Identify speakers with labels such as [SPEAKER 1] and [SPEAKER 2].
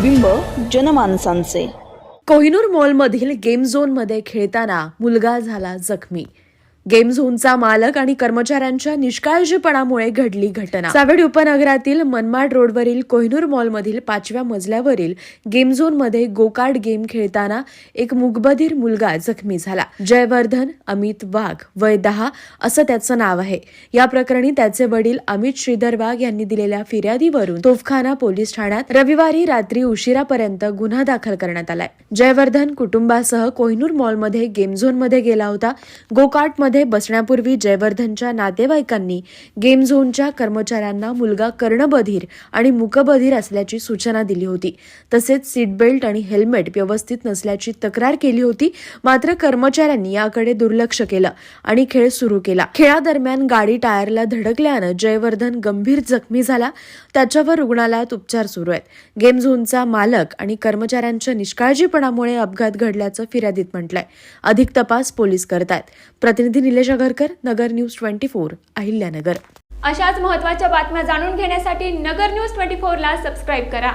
[SPEAKER 1] प्रतिबिंब जनमानसांचे.
[SPEAKER 2] कोहिनूर मॉलमधील गेम झोनमध्ये खेळताना मुलगा झाला जखमी. गेम झोनचा मालक आणि कर्मचाऱ्यांच्या निष्काळजीपणामुळे घडली घटना. सावेड उपनगरातील मनमाड रोडवरील कोहिनूर मॉलमधील पाचव्या मजल्यावरील गेम झोनमध्ये गोकार्ड गेम खेळताना एक मुगबधीर मुलगा जखमी झाला. जयवर्धन अमित वाघ वय दहा असं त्याचं नाव आहे. या प्रकरणी त्याचे वडील अमित श्रीधर वाघ यांनी दिलेल्या फिर्यादीवरून तोफखाना पोलीस ठाण्यात रविवारी रात्री उशिरापर्यंत गुन्हा दाखल करण्यात आलाय. जयवर्धन कुटुंबासह कोहिनूर मॉलमध्ये गेम झोनमध्ये गेला होता. गोकार्ट झोनमध्ये बसण्यापूर्वी जयवर्धनच्या नातेवाईकांनी गेम झोनच्या कर्मचाऱ्यांना मुलगा कर्णबधीर आणि मुकबधीर असल्याची सूचना दिली होती. तसेच सीट बेल्ट आणि हेल्मेट व्यवस्थित नसल्याची तक्रार केली होती. मात्र कर्मचाऱ्यांनी याकडे दुर्लक्ष केलं आणि खेळ सुरू केला. खेळादरम्यान गाडी टायरला धडकल्यानं जयवर्धन गंभीर जखमी झाला. त्याच्यावर रुग्णालयात उपचार सुरू आहेत. गेम झोनचा मालक आणि कर्मचाऱ्यांच्या निष्काळजीपणामुळे अपघात घडल्याचं फिर्यादीत म्हटलंय. अधिक तपास पोलीस करतायत. प्रतिनिधी Nilesh Agarkar Nagar news twenty four Ahilyanagar.
[SPEAKER 3] अशाच महत्त्वाच्या बातम्या जाणून घेण्यासाठी नगर न्यूज ट्वेंटी फोरला सबस्क्राईब करा.